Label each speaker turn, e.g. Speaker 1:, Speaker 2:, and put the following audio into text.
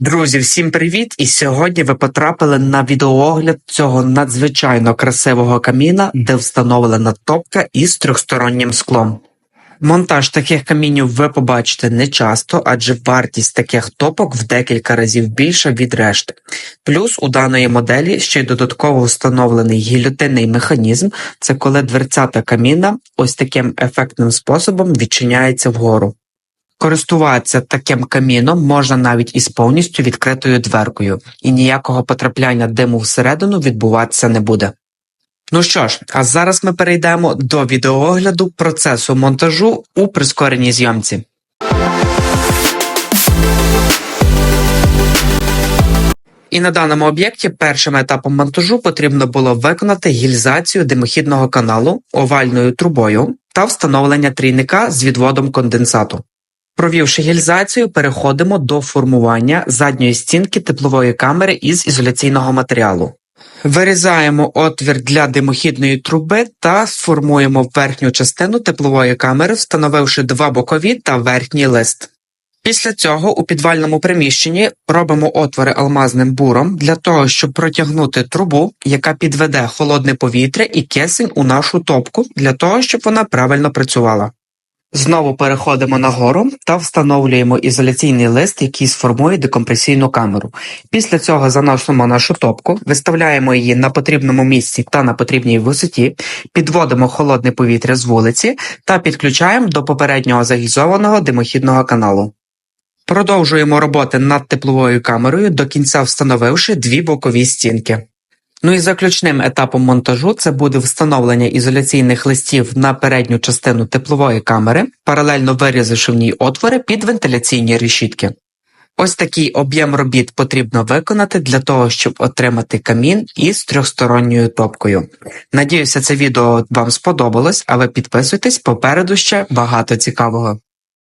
Speaker 1: Друзі, всім привіт! І сьогодні ви потрапили на відеоогляд цього надзвичайно красивого каміна, де встановлена топка із трьохстороннім склом. Монтаж таких камінів ви побачите не часто, адже вартість таких топок в декілька разів більша від решти. Плюс у даної моделі ще й додатково встановлений гільотинний механізм, це коли дверцята каміна ось таким ефектним способом відчиняється вгору. Користуватися таким каміном можна навіть із повністю відкритою дверкою, і ніякого потрапляння диму всередину відбуватися не буде. Ну що ж, а зараз ми перейдемо до відеоогляду процесу монтажу у прискореній зйомці. І на даному об'єкті першим етапом монтажу потрібно було виконати гільзацію димохідного каналу овальною трубою та встановлення трійника з відводом конденсату. Провівши гільзацію, переходимо до формування задньої стінки теплової камери із ізоляційного матеріалу. Вирізаємо отвір для димохідної труби та сформуємо верхню частину теплової камери, встановивши два бокові та верхній лист. Після цього у підвальному приміщенні робимо отвори алмазним буром для того, щоб протягнути трубу, яка підведе холодне повітря і кисень у нашу топку, для того, щоб вона правильно працювала. Знову переходимо нагору та встановлюємо ізоляційний лист, який сформує декомпресійну камеру. Після цього заносимо нашу топку, виставляємо її на потрібному місці та на потрібній висоті, підводимо холодне повітря з вулиці та підключаємо до попереднього загізованого димохідного каналу. Продовжуємо роботи над тепловою камерою до кінця встановивши дві бокові стінки. Ну і заключним етапом монтажу це буде встановлення ізоляційних листів на передню частину теплової камери, паралельно вирізавши в ній отвори під вентиляційні решітки. Ось такий об'єм робіт потрібно виконати для того, щоб отримати камін із трьохсторонньою топкою. Надіюся, це відео вам сподобалось, а ви підписуйтесь попереду ще багато цікавого.